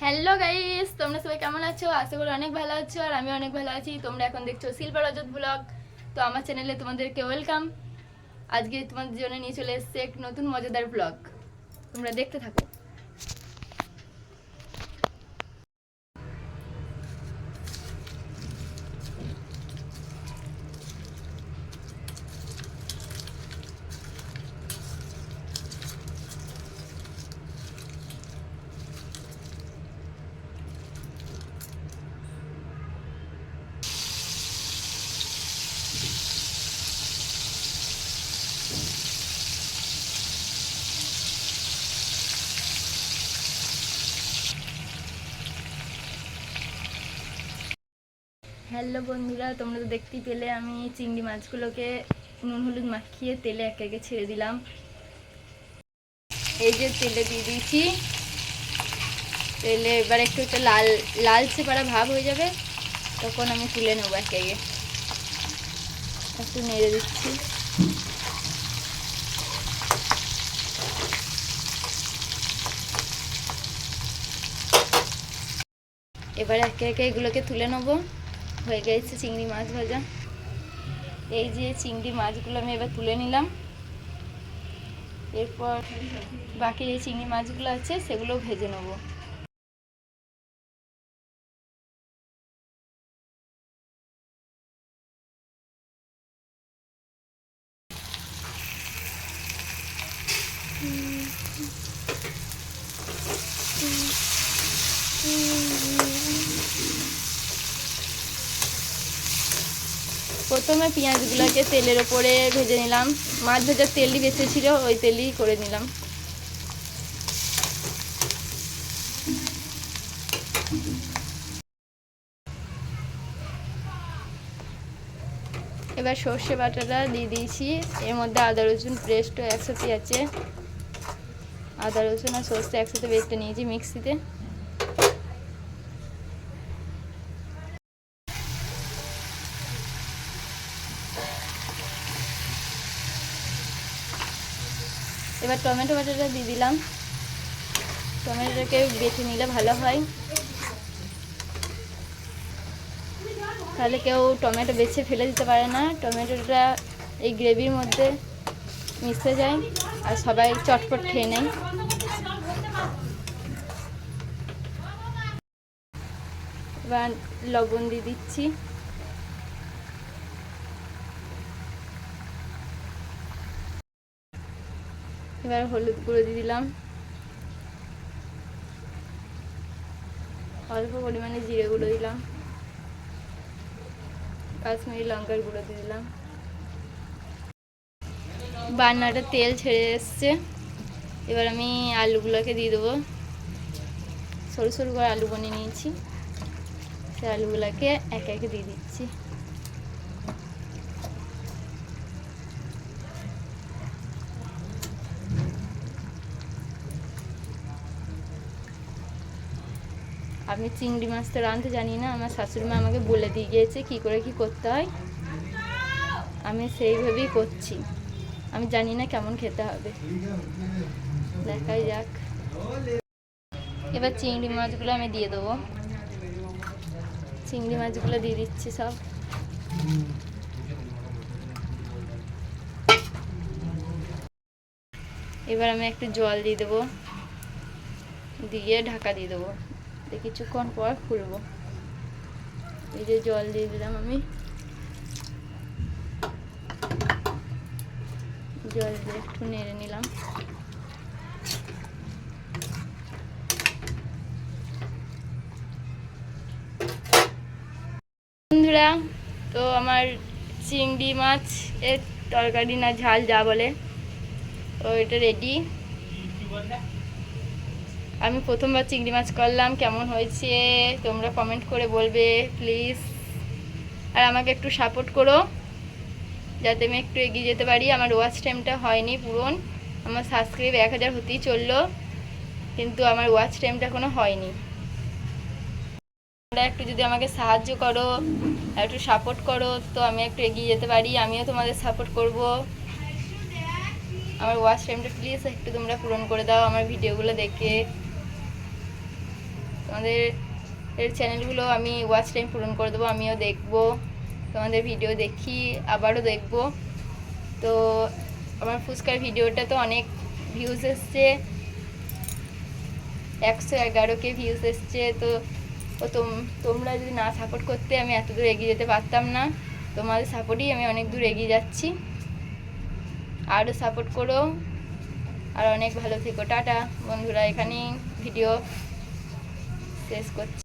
Hello guys তোমরা সবাই কেমন আছো? আশা করি অনেক ভালো আছো আর আমি অনেক ভালো আছি। তোমরা এখন দেখছ শিল্প রজত ব্লগ তো আমার চ্যানেলে তোমাদেরকে ওয়েলকাম আজকে তোমাদের জন্য নিয়ে চলে এসছে এক নতুন মজাদার ব্লগ তোমরা দেখতে থাকো। হ্যালো বন্ধুরা, তোমরা তো দেখতেই পেলে আমি চিংড়ি মাছগুলোকে নুন হলুদ মাখিয়ে তেলে একে একে ছেড়ে দিলাম। এই যে তেলে দিয়ে দিয়েছি। তেলে এবার একটু একটু লাল, লালচে পাড়া ভাব হয়ে যাবে, তখন আমি তুলে নেব একে একে। একটু নেড়ে দিচ্ছি। এবার একে একে এগুলোকে তুলে নেব। হয়ে গেছে চিংড়ি মাছ ভাজা। এই যে চিংড়ি মাছগুলো আমি এবার তুলে নিলাম। এরপর বাকি যে চিংড়ি মাছগুলো আছে, সেগুলো ভেজে নেব। প্রথমে পেঁয়াজগুলোকে তেলের ওপরে ভেজে নিলাম। মাছ ভাজার তেলই বেঁচে ছিল, ওই তেলই করে নিলাম। এবার সর্ষে বাটাটা দিয়ে দিয়েছি। এর মধ্যে আদা, রসুন পেস্টও একসাথে আছে। আদা, রসুন আর সর্ষে একসাথে বেটে নিয়েছি মিক্সিতে। এবার টমেটো বাটাটা দিয়ে দিলাম। টমেটোটাকে বেছে নিলে ভালো হয়। তাহলে কেউ টমেটো বেছে ফেলে দিতে পারে না। টমেটোটা এই গ্রেভির মধ্যে মিশে যায় আর সবাই চটপট খেয়ে নেয়। এবার লবণ দিয়ে দিচ্ছি। এবার হলুদ গুঁড়ো দিয়ে দিলাম। অল্প পরিমাণে জিরে গুঁড়ো দিলাম। কাশ্মীরি লঙ্কার গুঁড়ো দিয়ে দিলাম। বান্নাটা তেল ছেড়ে এসছে। এবার আমি আলুগুলোকে দিয়ে দেবো। সরু সরু করে আলু বনে নিয়েছি। সে আলুগুলোকে একে একে দিয়ে দিচ্ছি। আমি চিংড়ি মাছ তো রাঁধতে জানি না, আমার শাশুড়ি মা আমাকে বলে দিয়ে গিয়েছে কী করে কি করতে হয়। আমি সেইভাবেই করছি। আমি জানি না কেমন খেতে হবে। দেখাই যাক। এবার চিংড়ি মাছগুলো আমি দিয়ে দেবো। চিংড়ি মাছগুলো দিয়ে দিচ্ছি সব। এবার আমি একটু জল দিয়ে দেবো। দিয়ে ঢাকা দিয়ে দেবো। দিয়ে কিছুক্ষণ পর খুলবো। এই যে জল দিয়ে দিলাম আমি। জল দিয়ে একটু নেড়ে নিলাম। বন্ধুরা, তো আমার চিংড়ি মাছ, এর তরকারি না ঝাল যা বলে, তো এটা রেডি আমি প্রথমবার চিংড়ি মাছ করলাম, কেমন হয়েছে? তোমরা কমেন্ট করে বলবে প্লিজ আর আমাকে একটু সাপোর্ট করো, যাতে আমি একটু এগিয়ে যেতে পারি। আমার ওয়াচ টাইমটা হয়নি পূরণ। আমার সাবস্ক্রাইব এক হাজার হতেই চলল, কিন্তু আমার ওয়াচ টাইমটা এখনও হয়নি। তোমরা একটু যদি আমাকে সাহায্য করো একটু সাপোর্ট করো, তো আমি একটু এগিয়ে যেতে পারি। আমিও তোমাদের সাপোর্ট করব। আমার ওয়াচ টাইমটা প্লিজ একটু তোমরা পূরণ করে দাও আমার ভিডিওগুলো দেখে। তোমাদের এর চ্যানেলগুলো আমি ওয়াচ টাইম পূরণ করে দেবো, আমিও দেখব, তোমাদের ভিডিও দেখি, আবারও দেখব। তো আমার ফুচকার ভিডিওটা তো অনেক ভিউজ এসছে। একশো এগারো কে ভিউজ এসছে। তো ও তোম- তোমরা যদি না সাপোর্ট করতে আমি এত দূর এগিয়ে যেতে পারতাম না। তোমাদের সাপোর্টেই আমি অনেক দূর এগিয়ে যাচ্ছি। আরও সাপোর্ট করো। আর অনেক ভালো থেকো। টাটা বন্ধুরা, এখানেই ভিডিও শেষ করছি